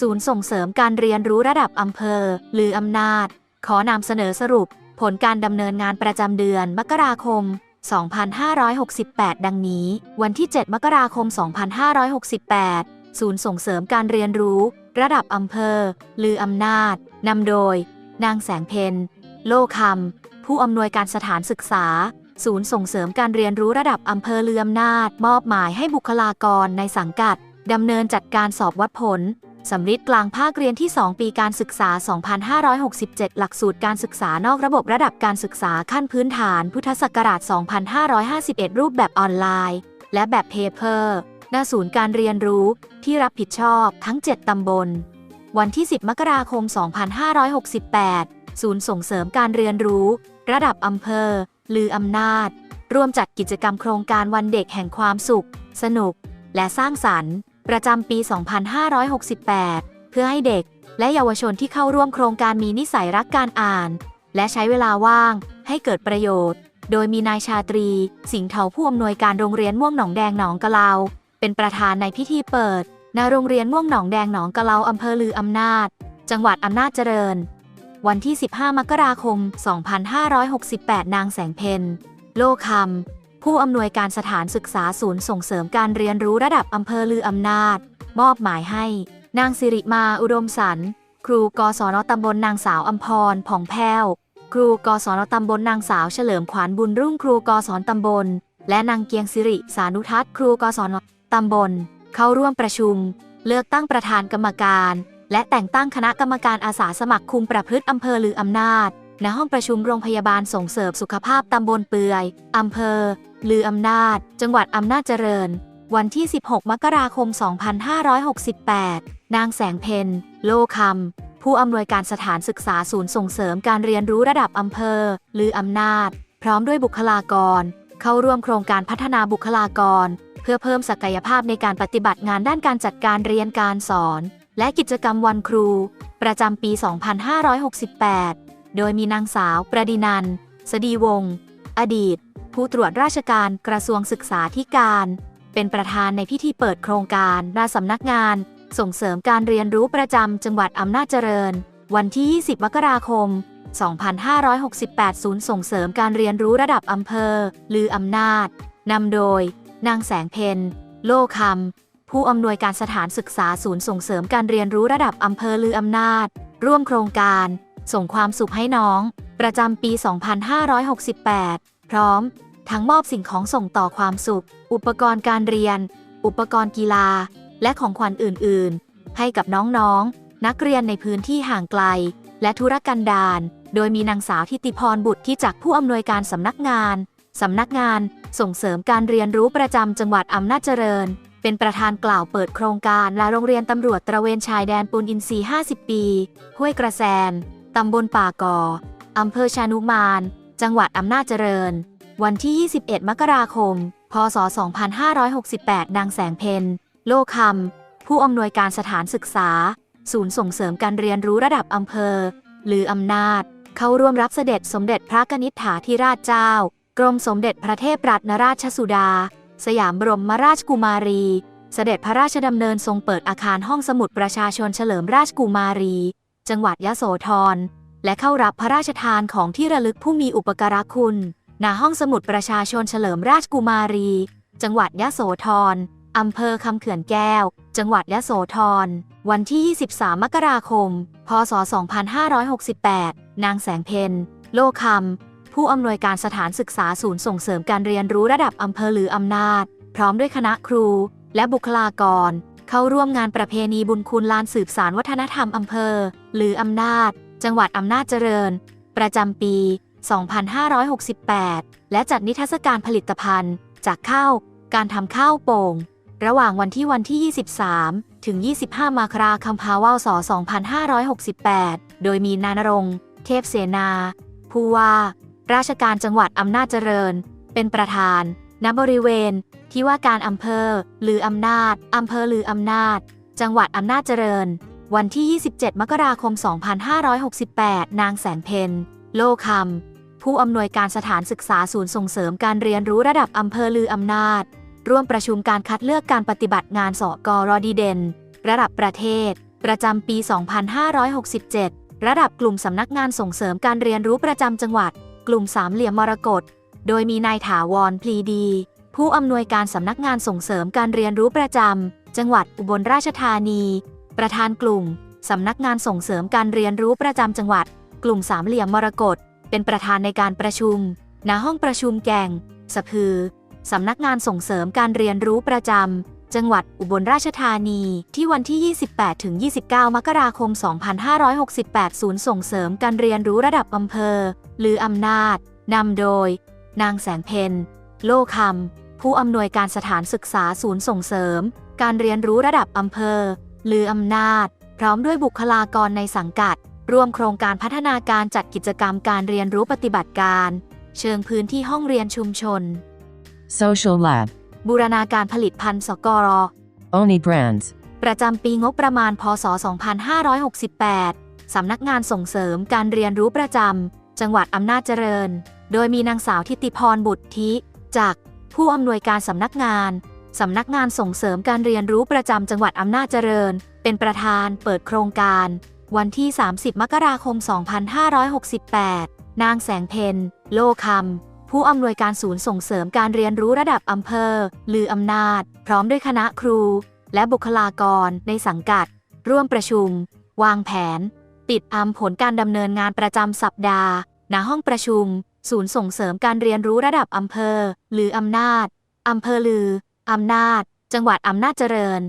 ศูนย์ส่งเสริมการเรียนรู้ระดับอำเภอ หรืออำนาจ ขอนำเสนอสรุป ผลการดำเนินงานประจำเดือนมกราคม 2568 ดังนี้ วันที่ 7 มกราคม 2568 ศูนย์ส่งเสริมการเรียนรู้ ระดับอำเภอ หรืออำนาจนำโดย นางแสงเพนโลคำผู้อำนวยการสถานศึกษา ศูนย์ส่งเสริมการเรียนรู้ระดับอำเภอเลือมนาจมอบหมายให้บุคลากรในสังกัดดำเนินจัดการสอบวัดผล สำริดกลางภาคเรียนที่ 2 ปีการศึกษา 2567 หลักสูตรการศึกษานอกระบบระดับการศึกษาขั้นพื้นฐาน พุทธศักราช 2551 รูปแบบออนไลน์ และแบบเพเปอร์หน้าศูนย์การเรียนรู้ที่รับผิดชอบทั้ง 7 ตำบล วันที่ 10 มกราคม 2568 ศูนย์ส่งเสริมการเรียนรู้ ระดับอำเภอ ลืออำนาจ ร่วมจัดกิจกรรมโครงการวันเด็กแห่งความสุข สนุก และสร้างสรรค์ ประจำปี 2568 เพื่อให้เด็ก และเยาวชนที่เข้าร่วมโครงการมีนิสัยรักการอ่าน และใช้เวลาว่างให้เกิดประโยชน์ โดยมีนายชาตรี สิงห์เถาผู้อำนวยการโรงเรียนม่วงหนองแดงหนองกะเลาเป็นประธานในพิธีเปิดณโรงเรียนม่วงหนองแดงหนองกะเลาอำเภอลืออำนาจ จังหวัดอำนาจเจริญ วันที่ 15 มกราคม 2568 นางแสงเพนโลคำ ผู้อำนวยการสถานศึกษาศูนย์ส่งเสริมการเรียนรู้ระดับอำเภอลืออำนาจ มอบหมายให้ นางสิริมาอุดมสันครูกศนตำบลนางสาวอัมพรผ่องแพ้ว ครูกศนตำบลนางสาวเฉลิมขวัญบุญรุ่งครูกศนตำบล และนางเกียงสิริสานุทัศน์ครูกศนตำบล เข้าร่วมประชุม เลือกตั้งประธานกรรมการ และแต่งตั้งคณะกรรมการอาสาสมัครคุมประพฤติอำเภอลืออำนาจณห้องประชุมโรงพยาบาลส่งเสริมสุขภาพตำบลเปือยอำเภอ ลืออำนาจ จังหวัดอำนาจเจริญ วันที่ 16 มกราคม 2568 นางแสงเพนโลคำผู้อำนวยการสถานศึกษาศูนย์ส่งเสริมการเรียนรู้ระดับอำเภอ ลืออำนาจ พร้อมด้วยบุคลากร เข้าร่วมโครงการพัฒนาบุคลากร เพื่อเพิ่มศักยภาพในการปฏิบัติงานด้านการจัดการเรียนการสอน และกิจกรรมวันครู ประจำปี 2568 โดยมีนางสาว ประดินันสดีวงศ์อดีต ผู้ตรวจราชการกระทรวงศึกษาธิการ เป็นประธานในพิธีเปิดโครงการณสำนักงาน ส่งเสริมการเรียนรู้ประจำจังหวัดอำนาจเจริญ วันที่ 20 มกราคม 2568 ศูนย์ส่งเสริมการเรียนรู้ระดับอำเภอ ลืออำนาจนำโดย นางแสงเพนโลคำผู้อำนวยการสถานศึกษาศูนย์ส่งเสริมการเรียนรู้ระดับอำเภอลืออำนาจ ร่วมโครงการ ส่งความสุขให้น้อง ประจำปี 2568 พร้อม ทั้งมอบสิ่งของส่งต่อความสุข อุปกรณ์การเรียน อุปกรณ์กีฬา และของขวัญอื่น ๆ ให้กับน้องๆ นักเรียนในพื้นที่ห่างไกล และธุรกันดาร โดยมีนางสาวทิติพรบุตรที่จากผู้อำนวยการสำนักงานสำนักงาน ส่งเสริมการเรียนรู้ประจำจังหวัดอำนาจเจริญ เป็นประธานกล่าวเปิดโครงการและโรงเรียนตำรวจตระเวนชายแดนปูนอินทรีย์50 ปี ห้วยกระแซนตำบลป่ากออำเภอชานุมาน จังหวัดอำนาจเจริญ วันที่ 21 มกราคม พศ 2568 นางแสงเพนโลคำผู้อำนวยการสถานศึกษา ศูนย์ส่งเสริมการเรียนรู้ระดับอำเภอ หรืออำนาจ เข้าร่วมรับเสด็จสมเด็จพระกนิษฐาธิราชเจ้า กรมสมเด็จพระเทพรัตนราชสุดา สยามบรมราชกุมารี เสด็จพระราชดำเนินทรงเปิดอาคารห้องสมุดประชาชนเฉลิมราชกุมารี จังหวัดยะโสธรและเข้ารับพระราชทานของที่ระลึกผู้มีอุปการะคุณ ณห้องสมุดประชาชนเฉลิมราชกุมารี จังหวัดยะโสธรอำเภอคำเขื่อนแก้ว จังหวัดยะโสธร วันที่ 23 มกราคม พศ 2568 นางแสงเพนโลคำ ผู้อำนวยการสถานศึกษาศูนย์ส่งเสริมการเรียนรู้ระดับอำเภอหรืออำนาจ พร้อมด้วยคณะครู และบุคลากร เข้าร่วมงานประเพณีบุญคุณลานสืบสารวัฒนธรรมอำเภอ หรืออำนาจ จังหวัดอำนาจเจริญ ประจำปี 2568 และจัดนิทรรศการผลิตภัณฑ์ จากข้าว การทำข้าวโป่ง ระหว่างวันที่วันที่ 23 ถึง 25มาคราคมพาวาศ2568 โดยมีนานรง เทพเสนา ผู้ว่า ราชการจังหวัดอำนาจเจริญ เป็นประธาน ณ บริเวณ ที่ว่าการอำเภอ หรืออำนาจอำเภอหรืออำนาจ จังหวัดอำนาจเจริญ วันที่ 27 มกราคม 2568 นางแสงเพนโลคำ ผู้อำนวยการสถานศึกษาศูนย์ส่งเสริมการเรียนรู้ระดับอำเภอลืออำนาจ ร่วมประชุมการคัดเลือกการปฏิบัติงานสกรดีเด่น ระดับประเทศ ประจำปี 2567 ระดับกลุ่มสำนักงานส่งเสริมการเรียนรู้ประจำจังหวัด กลุ่มสามเหลี่ยมมรกตโดยมีนายถาวรพลีดี ผู้อำนวยการสำนักงานส่งเสริมการเรียนรู้ประจำจังหวัดอุบลราชธานี ประธานกลุ่มสำนักงานส่งเสริมการเรียนรู้ประจำจังหวัด กลุ่มสามเหลี่ยมมรกต เป็นประธานในการประชุม ณ ห้องประชุมแก่ง สะพือ สำนักงานส่งเสริมการเรียนรู้ประจำ จังหวัดอุบลราชธานีที่วันที่ 28-29 มกราคม 2568 ศูนย์ส่งเสริมการเรียนรู้ระดับอำเภอ หรืออำนาจ นำโดย นางแสงเพนโลคำผู้อำนวยการสถานศึกษาศูนย์ส่งเสริม การเรียนรู้ระดับอำเภอ หรืออำนาจ พร้อมด้วยบุคลากรในสังกัด ร่วมโครงการพัฒนาการจัดกิจกรรมการเรียนรู้ปฏิบัติการ เชิงพื้นที่ห้องเรียนชุมชน Social Lab. บูรณาการผลิตภัณฑ์สกร Oni Brands. ประจำปีงบประมาณ พศ 2568 สำนักงานส่งเสริมการเรียนรู้ประจำ จังหวัดอำนาจเจริญ โดยมีนางสาวทิติพรบุตรทิจากผู้อำนวยการสำนักงานสำนักงานส่งเสริมการเรียนรู้ประจำจังหวัดอำนาจเจริญ เป็นประธานเปิดโครงการ วันที่ 30 มกราคม 2568 นางแสงเพนโลคำ ผู้อำนวยการศูนย์ส่งเสริมการเรียนรู้ระดับอำเภอ ลืออำนาจ พร้อมด้วยคณะครู และบุคลากรในสังกัด ร่วมประชุม วางแผน ติดตามผลการดำเนินงานประจำสัปดาห์ ณ ห้องประชุม ศูนย์ส่งเสริมการเรียนรู้ระดับอำเภอหรืออำนาจอำเภอลืออำนาจ จังหวัดอำนาจเจริญ